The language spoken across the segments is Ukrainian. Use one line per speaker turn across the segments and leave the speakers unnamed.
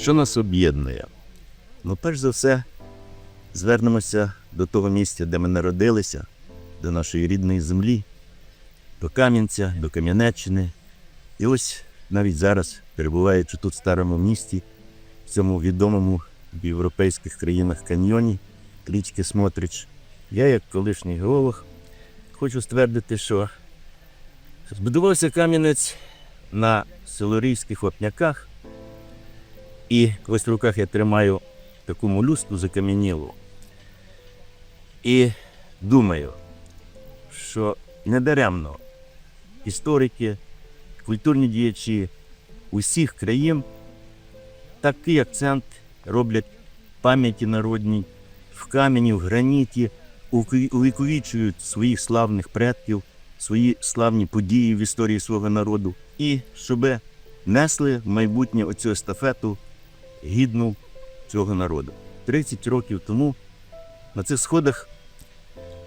Що нас об'єднує? Ну, перш за все, звернемося до того місця, де ми народилися, до нашої рідної землі, до Кам'янця, до Кам'янеччини. І ось навіть зараз, перебуваючи тут в старому місті, в цьому відомому в європейських країнах каньйоні річки Смотрич, я, як колишній геолог, хочу ствердити, що збудувався Кам'янець на селорійських вапняках, і ось в руках я тримаю таку молюску закам'янілу. І думаю, що недаремно історики, культурні діячі усіх країн такий акцент роблять пам'яті народній в камені, в граніті, увіковічують своїх славних предків, свої славні події в історії свого народу, і щоб несли в майбутнє оцю естафету гідну цього народу. 30 років тому на цих сходах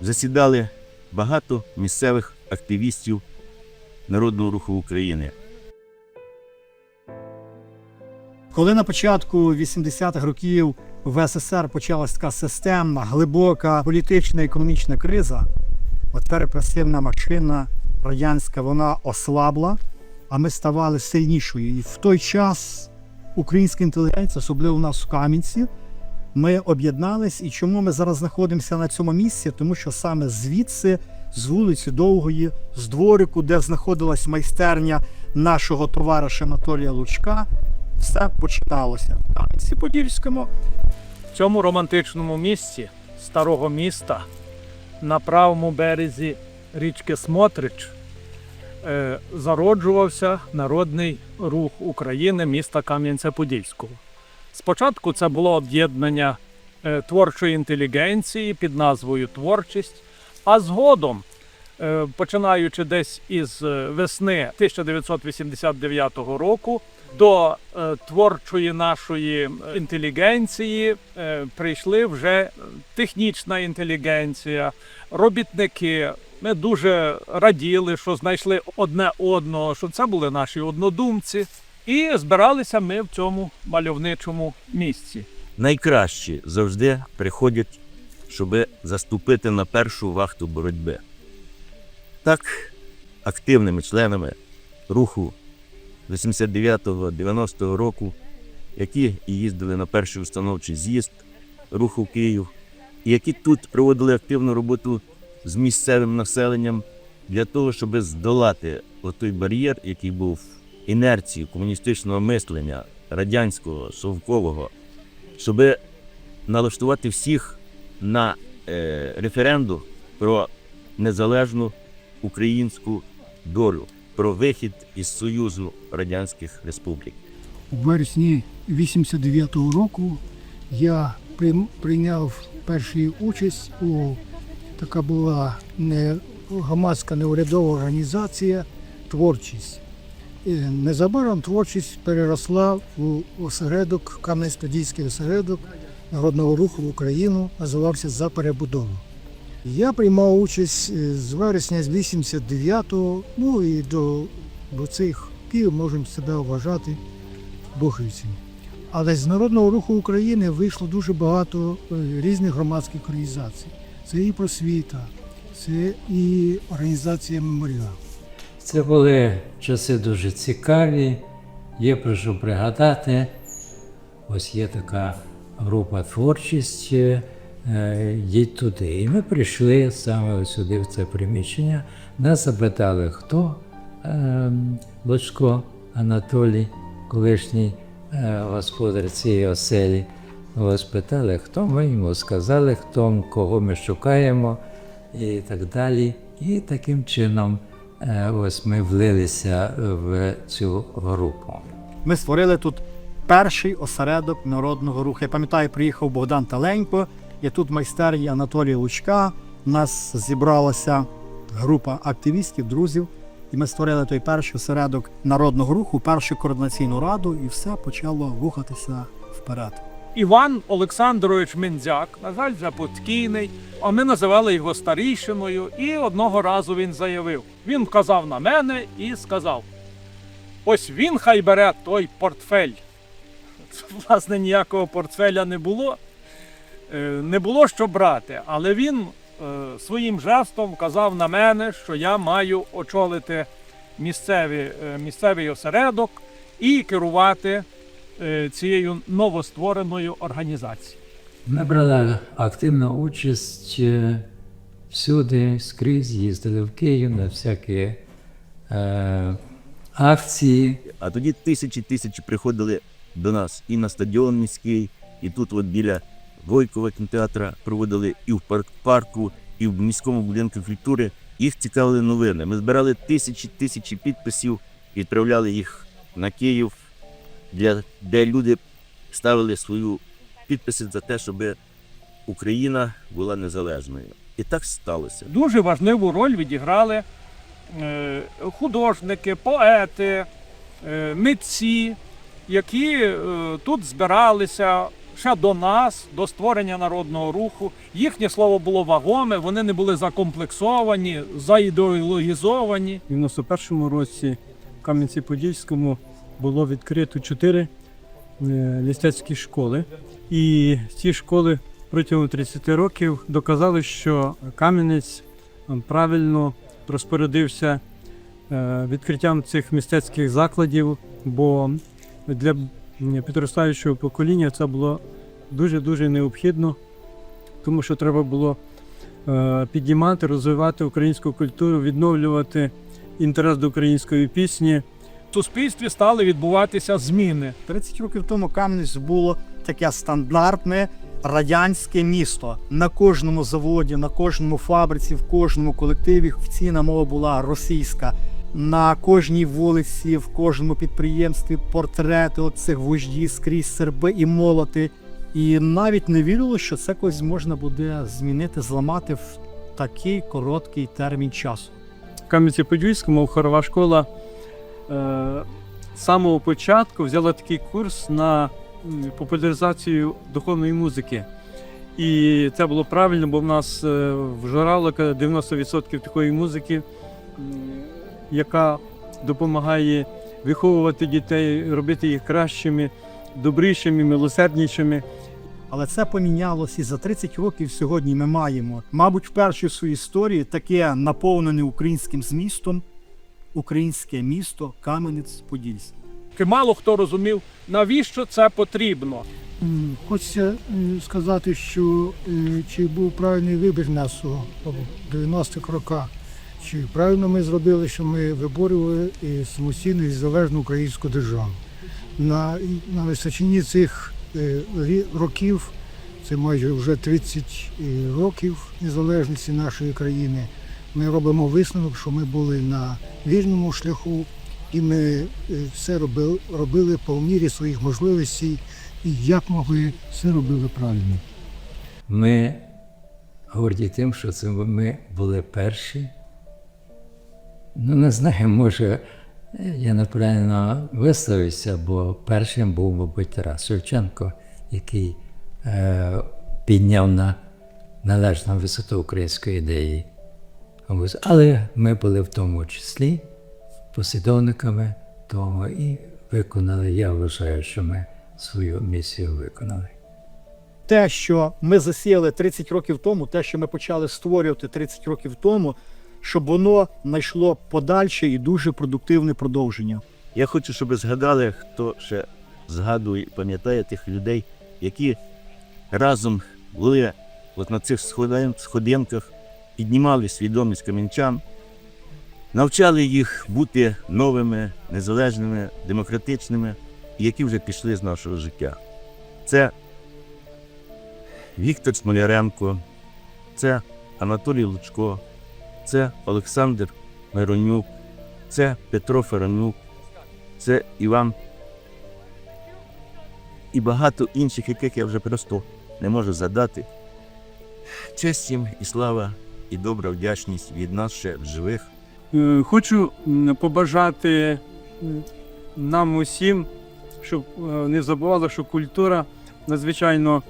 засідали багато місцевих активістів Народного руху України.
Коли на початку 80-х років в СССР почалась така системна, глибока політична економічна криза, оця репресивна машина радянська вона ослабла, а ми ставали сильнішою. І в той час українська інтелігенція, особливо у нас в Кам'янці, ми об'єднались. І чому ми зараз знаходимося на цьому місці? Тому що саме звідси, з вулиці Довгої, з дворику, де знаходилась майстерня нашого товариша Анатолія Лучка, все починалося. В Кам'янці-Подільському
В цьому романтичному місці старого міста на правому березі річки Смотрич зароджувався народний рух України міста Кам'янця-Подільського. Спочатку це було об'єднання е, творчої інтелігенції під назвою Творчість, а згодом, е, починаючи десь із е, весни 1989 року, до е, творчої нашої інтелігенції е, прийшли вже технічна інтелігенція, робітники. Ми дуже раділи, що знайшли одне одного, що це були наші однодумці. І збиралися ми в цьому мальовничому місці.
Найкращі завжди приходять, щоб заступити на першу вахту боротьби. Так, активними членами руху 89-90 року, які і їздили на перший установчий з'їзд руху Київ, і які тут проводили активну роботу з місцевим населенням для того, щоб здолати отой бар'єр, який був інерції комуністичного мислення радянського, совкового, щоб налаштувати всіх на е, референдум про незалежну українську долю, про вихід із Союзу Радянських Республік.
У вересні 89-го року я прийняв першу участь у така була не громадська неурядова організація Творчість. Незабаром творчість переросла в осередок, Кам'янець-Подільський осередок народного руху в Україну, називався За перебудову. Я приймав участь е, з вересня з 89-го, ну і до, до цих років можемо себе вважати бухівцями. Але з Народного руху України вийшло дуже багато е, різних громадських організацій. Це і просвіта, це і організація меморіал.
Це були часи дуже цікаві. Є про що пригадати. Ось є така група творчість. е, Їдь туди. І ми прийшли саме сюди, в це приміщення. Нас запитали, хто Ем, Лучко Анатолій, колишній е, господар цієї оселі. Ось питали, хто ми йому сказали, хто кого ми шукаємо і так далі. І таким чином е, ось ми влилися в цю групу.
ми створили тут перший осередок народного руху. Я пам'ятаю, приїхав Богдан Таленько, і тут в майстерні Анатолія Лучка. У нас зібралася група активістів, друзів, і ми створили той перший осередок народного руху, першу координаційну раду, і все почало рухатися вперед.
Іван Олександрович Миндзяк, на жаль, вже покійний, а ми називали його старійшиною, і одного разу він заявив. Він вказав на мене і сказав: ось він хай бере той портфель. власне ніякого портфеля не було. Е, Не було що брати, але він е, своїм жестом вказав на мене, що я маю очолити місцеві, е, місцевий осередок і керувати цією новоствореною організацією.
Ми брали активну участь е, всюди, скрізь, їздили в Київ на всякі е, акції.
А тоді тисячі тисячі приходили до нас і на стадіон міський, і тут, от біля Войкова кінотеатра, проводили і в парк парку, і в міському будинку культури. Їх цікавили новини. Ми збирали тисячі тисячі підписів, відправляли їх на Київ, для, де люди ставили свою підписи за те, щоб Україна була незалежною. І так сталося.
Дуже важливу роль відіграли е, художники, поети, е, митці, які е, тут збиралися ще до нас, до створення народного руху. Їхнє слово було вагоме, вони не були закомплексовані, заідеологізовані.
В 91-му році в Кам'янці-Подільському було відкрито чотири е, мистецькі школи. І ці школи протягом 30 років доказали, що Кам'янець правильно розпорядився е, відкриттям цих мистецьких закладів, бо для підростаючого покоління це було дуже-дуже необхідно, тому що треба було е, підіймати, розвивати українську культуру, відновлювати інтерес до української пісні.
В суспільстві стали відбуватися зміни.
30 років тому Кам'янець було таке стандартне радянське місто. На кожному заводі, на кожному фабриці, в кожному колективі офіційна мова була російська. На кожній вулиці, в кожному підприємстві портрети оцих вождів скрізь серби і молоти. І навіть не вірило, що це колись можна буде змінити, зламати в такий короткий термін часу.
В Кам'янці-Подільському хорова школа з самого початку взяла такий курс на популяризацію духовної музики. І це було правильно, бо в нас е, в Журалика 90% такої музики, яка допомагає виховувати дітей, робити їх кращими, добрішими, милосерднішими.
Але це помінялося і за 30 років сьогодні ми маємо, мабуть, вперше в своїй історії таке наповнене українським змістом українське місто Кам'янець-Подільський.
Мало хто розумів, навіщо це потрібно.
Хочеться е, сказати, що е, чи був правильний вибір нас у у 90-х роках, чи правильно ми зробили, що ми виборювали самостійну і залежну українську державу. На, на височині цих е, років, це майже вже 30 е, років незалежності нашої країни, ми робимо висновок, що ми були на вільному шляху, і ми е, все робили, робили по мірі своїх можливостей і як могли все робили правильно.
Ми горді тим, що це ми були перші. Ну, не знаю, може, я неправильно висловився, бо першим був, мабуть, Тарас Шевченко, який е, підняв на належну висоту української ідеї. Але ми були в тому числі послідовниками того і виконали. Я вважаю, що ми свою місію виконали.
Те, що ми засіяли 30 років тому, те, що ми почали створювати 30 років тому, щоб воно знайшло подальше і дуже продуктивне продовження.
Я хочу, щоб ви згадали, хто ще згадує, пам'ятає тих людей, які разом були от на цих сходин- сходинках, піднімали свідомість кам'янчан, навчали їх бути новими, незалежними, демократичними, які вже пішли з нашого життя. Це Віктор Смоляренко, це Анатолій Лучко, це Олександр Миронюк, це Петро Феронюк, це Іван і багато інших, яких я вже просто не можу задати. Честь їм і слава, і добра вдячність від нас ще в живих.
Е, Хочу побажати нам усім, щоб е, не забували, що культура надзвичайно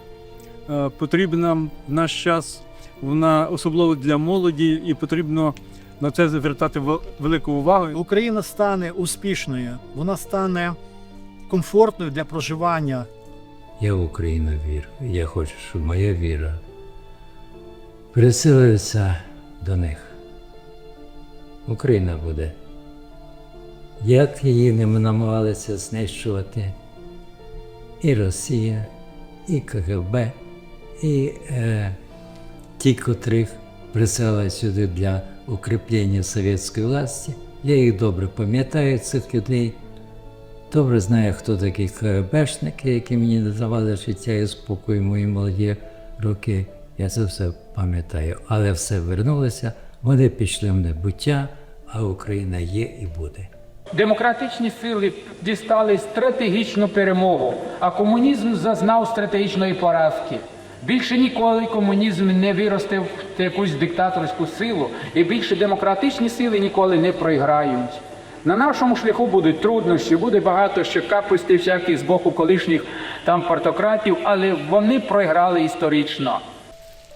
е, потрібна в наш час, вона особливо для молоді, і потрібно на це звертати велику увагу.
Україна стане успішною, вона стане комфортною для проживання.
Я в Україну вірю. Я хочу, щоб моя віра переселилася до них. Україна буде. Як її не намагалися знищувати і Росія, і КГБ, і е, ті, котрих присилали сюди для укріплення совєтської власті. Я їх добре пам'ятаю, цих людей. Добре знаю, хто такі КГБшники, які мені не давали життя і спокою мої молоді роки. Я це все пам'ятаю. Але все вернулося, вони пішли в небуття, а Україна є і буде.
Демократичні сили дістали стратегічну перемогу, а комунізм зазнав стратегічної поразки. Більше ніколи комунізм не виросте в якусь диктаторську силу, і більше демократичні сили ніколи не програють. На нашому шляху будуть труднощі, буде багато ще капусти всяких з боку колишніх там партократів, але вони програли історично.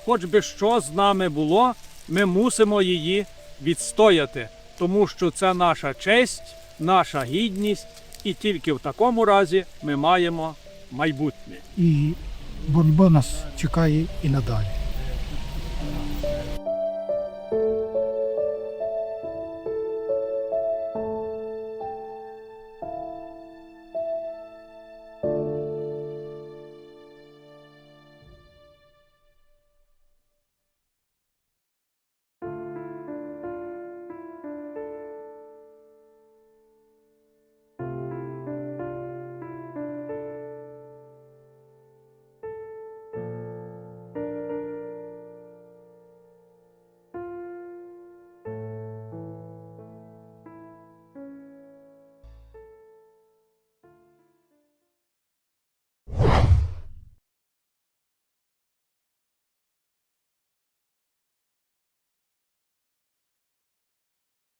Хоч би що з нами було, ми мусимо її відстояти, тому що це наша честь, наша гідність, і тільки в такому разі ми маємо майбутнє.
І боротьба нас чекає і надалі.